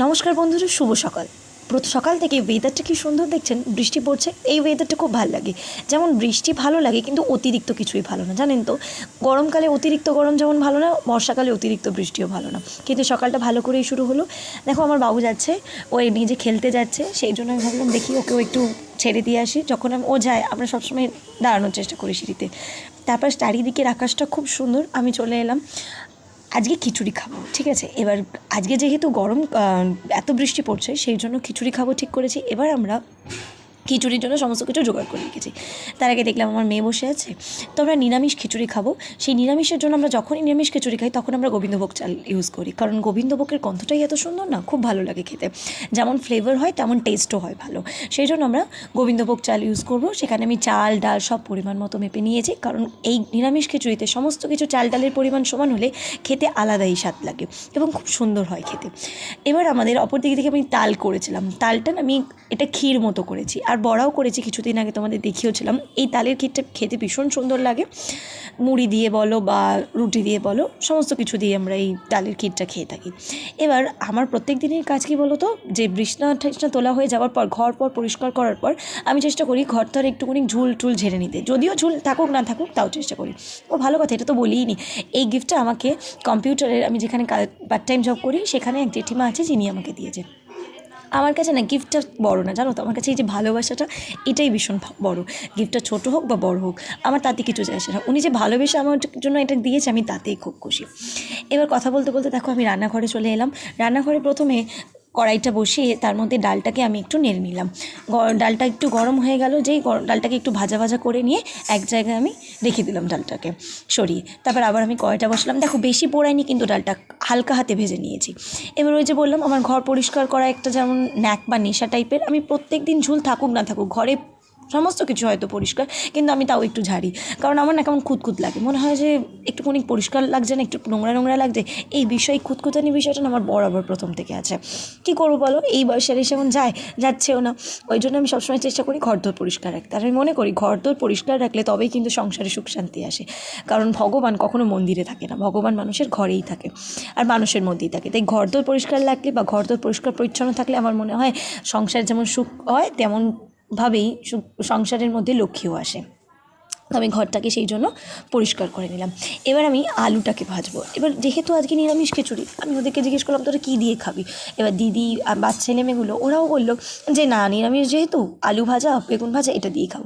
নমস্কার বন্ধুরা, শুভ সকাল। প্রত সকাল থেকে ওয়েদারটা কি সুন্দর দেখছেন? বৃষ্টি পড়ছে, এই ওয়েদারটা খুব ভালো লাগে। যেমন বৃষ্টি ভালো লাগে, কিন্তু অতিরিক্ত কিছুই ভালো না। জানেন তো, গরমকালে অতিরিক্ত গরম যেমন ভালো না, বর্ষাকালে অতিরিক্ত বৃষ্টিও ভালো না। কিন্তু সকালটা ভালো করেই শুরু হলো। দেখো, আমার বাবু যাচ্ছে, ও নিজে খেলতে যাচ্ছে, সেই জন্য আমি ভাবলাম দেখি ওকেও একটু ছেড়ে দিয়ে আসি। যখন ও যায়, আমরা সবসময় দাঁড়ানোর চেষ্টা করি সিঁড়িতে। তারপর চারিদিকের আকাশটা খুব সুন্দর, আমি চলে এলাম। আজকে খিচুড়ি খাব, ঠিক আছে? এবার আজকে যেহেতু গরম এত বৃষ্টি পড়ছে, সেই জন্য খিচুড়ি খাব ঠিক করেছি। এবার আমরা খিচুড়ির জন্য সমস্ত কিছু জোগাড় করে রেখেছি। তার আগে দেখলাম আমার মেয়ে বসে আছে। তো আমরা নিরামিষ খিচুড়ি খাব। সেই নিরামিষের জন্য আমরা যখনই নিরামিষ খিচুড়ি খাই, তখন আমরা গোবিন্দভোগ চাল ইউজ করি। কারণ গোবিন্দভোগের গন্ধটাই এত সুন্দর না, খুব ভালো লাগে খেতে। যেমন ফ্লেভার হয়, তেমন টেস্টও হয় ভালো। সেই জন্য আমরা গোবিন্দভোগ চাল ইউজ করব। সেখানে আমি চাল, ডাল সব পরিমাণ মতো মেপে নিয়েছি। কারণ এই নিরামিষ খিচুড়িতে সমস্ত কিছু চাল, ডালের পরিমাণ সমান হলে খেতে আলাদাই স্বাদ লাগে এবং খুব সুন্দর হয় খেতে। এবার আমাদের অপর দিক থেকে আমি তাল করেছিলাম। তালটা আমি, এটা ক্ষীর মতো করেছি। আর বড়াও করেছি কিছুদিন আগে তোমাদের দেখিয়েছিলাম। এই তালের ক্ষীরটা খেতে ভীষণ সুন্দর লাগে। মুড়ি দিয়ে বলো বা রুটি দিয়ে বলো, সমস্ত কিছু দিয়ে আমরা এই তালের ক্ষীরটা খেয়ে থাকি। এবার আমার প্রত্যেক দিনের কাজ কি বলো তো? যে বৃষ্ণা ঠেসনা তোলা হয়ে যাওয়ার পর, ঘর পর পরিষ্কার করার পর, আমি চেষ্টা করি ঘর ধর একটুখানি ঝুল টুল ঝেড়ে নিতে। যদিও ঝুল থাকুক, না থাকুক, তাও চেষ্টা করি। ও ভালো কথা, এটা তো বলিই নি এই গিফটটা আমাকে কম্পিউটারের আমি যেখানে পার্ট টাইম জব করি, সেখানে এক জেঠিমা আছে, যিনি আমাকে দিয়েছে আমার কাছে না গিফটটা বড় না, জানো তো? আমার কাছে এই যে ভালোবাসাটা, এটাই ভীষণ বড়। গিফটটা ছোট হোক বা বড় হোক, আমার তাতে কিছু যায় না। উনি যে ভালোবেসে আমার জন্য এটা দিয়েছে, আমি তাতেই খুব খুশি। এবার কথা বলতে বলতে দেখো, আমি রান্নাঘরে চলে এলাম। রান্নাঘরে প্রথমে কড়াইটা বসিয়ে তার মধ্যে ডালটাকে আমি একটু নেড়ে নিলাম। ডালটা একটু গরম হয়ে গেল যেই ডালটাকে একটু ভাজা ভাজা করে নিয়ে এক জায়গায় আমি রেখে দিলাম ডালটাকে। সরিয়ে তারপর আবার আমি কড়াইটা বসলাম। দেখো বেশি পোড়াইনি কিন্তু ডালটা হালকা হাতে ভেজে নিয়েছি। এবার ওই যে বললাম, আমার ঘর পরিষ্কার করা একটা যেমন ন্যাক বা নেশা টাইপের আমি প্রত্যেক দিন ঝুল থাকুক না থাকুক, ঘরে সমস্ত কিছু হয়তো পরিষ্কার, কিন্তু আমি তাও একটু ঝাড়ি। কারণ আমার না কেমন খুঁতখুত লাগে। মনে হয় যে একটুখানি পরিষ্কার লাগছে না, একটু নোংরা নোংরা লাগছে। এই বিষয়, খুঁতখুতানি বিষয়টা আমার বরাবর প্রথম থেকে আছে। কী করব বলো? এই বয়সের এসে এখন যায়, যাচ্ছেও না। ওই জন্য আমি সবসময় চেষ্টা করি ঘরদোর পরিষ্কার রাখতে। আর আমি মনে করি ঘরদোর পরিষ্কার রাখলে তবেই কিন্তু সংসারে সুখ শান্তি আসে। কারণ ভগবান কখনো মন্দিরে থাকে না। ভগবান মানুষের ঘরেই থাকে আর মানুষের মধ্যেই থাকে। তাই ঘরদোর পরিষ্কার লাগলে বা ঘরদোর পরিষ্কার পরিচ্ছন্ন থাকলে আমার মনে হয় সংসার যেমন সুখ হয়, তেমন ভাবেই সংসারের মধ্যে লক্ষ্মীও আসে। আমি ঘরটাকে সেই জন্য পরিষ্কার করে নিলাম। এবার আমি আলুটাকে ভাজবো। এবার যেহেতু আজকে নিরামিষ খিচুড়ি, আমি ওদেরকে জিজ্ঞেস করলাম, তোরা কী দিয়ে খাবি? এবার দিদি আর বাচ্চা ছেলে মেয়েগুলো, ওরাও বলল যে, না, নিরামিষ যেহেতু, আলু ভাজা, বেগুন ভাজা, এটা দিয়ে খাব।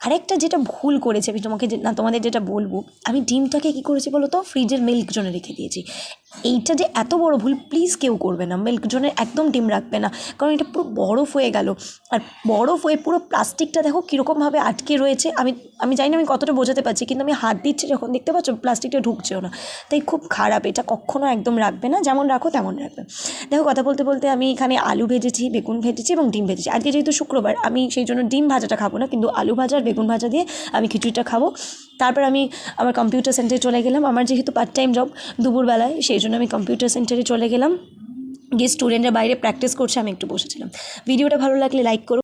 আরেকটা যেটা ভুল করেছে, আমি তোমাকে না, তোমাদের যেটা বলব, আমি ডিমটাকে কী করেছি বলো তো, ফ্রিজের মিল্ক জোনে রেখে দিয়েছি। এইটা যে এত বড় ভুল প্লিজ কেউ করবে না। মিল্ক জোনে একদম ডিম রাখবে না। কারণ এটা পুরো বরফ হয়ে গেল। আর বরফ হয়ে পুরো প্লাস্টিকটা দেখো কীরকমভাবে আটকে রয়েছে। আমি আমি জানি না আমি কতটা বোঝাতে পারছি, কিন্তু আমি হাত দিচ্ছি যখন, দেখতে পাচ্ছ প্লাস্টিকটা ঢুকছেও না। তাই খুব খারাপ, এটা কখনো একদম রাখবে না। যেমন রাখো তেমন রাখবে। দেখো কথা বলতে বলতে আমি এখানে আলু ভেজেছি, বেগুন ভেজেছি এবং ডিম ভেজেছি। আজকে যেহেতু শুক্রবার, আমি সেই জন্য ডিম ভাজাটা খাব না, কিন্তু আলু ভাজা আর বেগুন ভাজা দিয়ে আমি খিচুড়িটা খাব। তারপর আমি আমার কম্পিউটার সেন্টারে চলে গেলাম। আমার যেহেতু পার্ট টাইম জব দুপুরবেলায়, সেই জন্য আমি কম্পিউটার সেন্টারে চলে গেলাম। গিয়ে স্টুডেন্টরা বাইরে প্র্যাকটিস করছে, আমি একটু বসেছিলাম। ভিডিওটা ভালো লাগলে লাইক করো।